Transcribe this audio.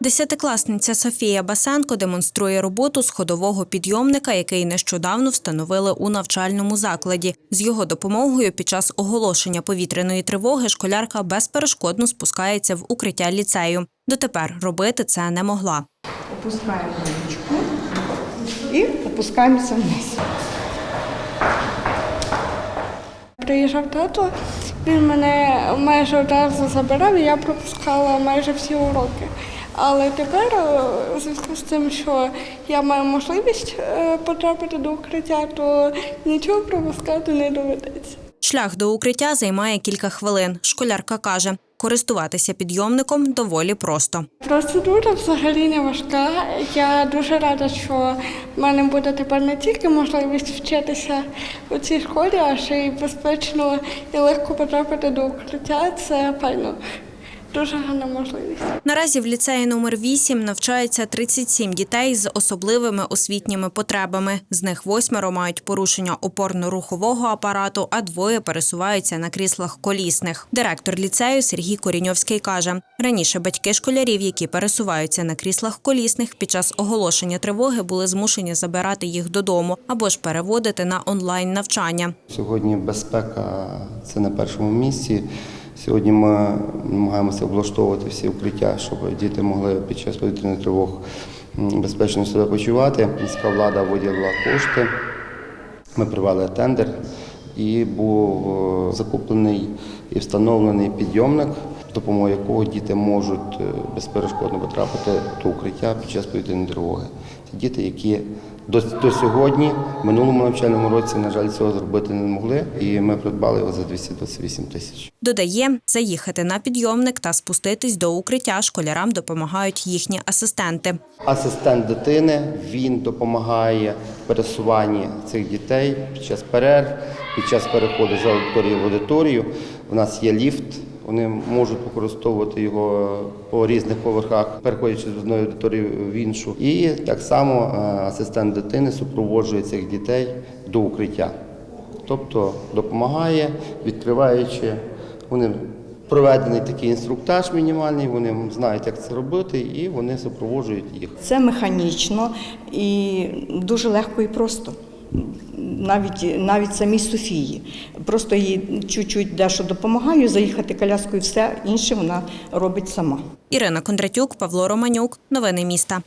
Десятикласниця Софія Басенко демонструє роботу з ходового підйомника, який нещодавно встановили у навчальному закладі. З його допомогою під час оголошення повітряної тривоги школярка безперешкодно спускається в укриття ліцею. Дотепер робити це не могла. Опускаємо ручку і опускаємося вниз. Приїжджав тато, він мене майже одразу забирав, і я пропускала майже всі уроки. Але тепер, е, у зв'язку з тим, що я маю можливість е, потрапити до укриття, то нічого пропускати не доведеться. Шлях до укриття займає кілька хвилин. Школярка каже, користуватися підйомником доволі просто. Процедура взагалі не важка. Я дуже рада, що в мене буде тепер не тільки можливість вчитися у цій школі, а ще й безпечно і легко потрапити до укриття. Це файно. Дуже гарна можливість. Наразі в ліцеї номер 8 навчається 37 дітей з особливими освітніми потребами. З них восьмеро мають порушення опорно-рухового апарату, а двоє пересуваються на кріслах колісних. Директор ліцею Сергій Коріньовський каже: раніше батьки школярів, які пересуваються на кріслах колісних, під час оголошення тривоги були змушені забирати їх додому або ж переводити на онлайн навчання. Сьогодні безпека це на першому місці. Сьогодні ми намагаємося облаштовувати всі укриття, щоб діти могли під час повітряних тривог безпечно себе почувати. Міська влада виділила кошти. Ми провели тендер і був е, закуплений і встановлений підйомник, допомогою якого діти можуть е, безперешкодно потрапити до укриття під час повітряної тривоги. Це діти, які до, до сьогодні, в минулому навчальному році, на жаль, цього зробити не могли, і ми придбали його за 228 тисяч. Додає, заїхати на підйомник та спуститись до укриття школярам допомагають їхні асистенти. Асистент дитини він допомагає пересуванні цих дітей під час перерв, під час переходу з аудиторії в аудиторію. У нас є ліфт. Вони можуть використовувати його по різних поверхах, переходячи з одної аудиторії в іншу. І так само е, асистент дитини супроводжує цих дітей до укриття. Тобто допомагає, відкриваючи. Вони проведений такий інструктаж мінімальний, вони знають, як це робити, і вони супроводжують їх. Це механічно і дуже легко і просто. Навіть, навіть самій Софії. Просто їй чуть-чуть дещо допомагаю, заїхати коляскою, все інше вона робить сама. Ірина Кондратюк, Павло Романюк. Новини міста.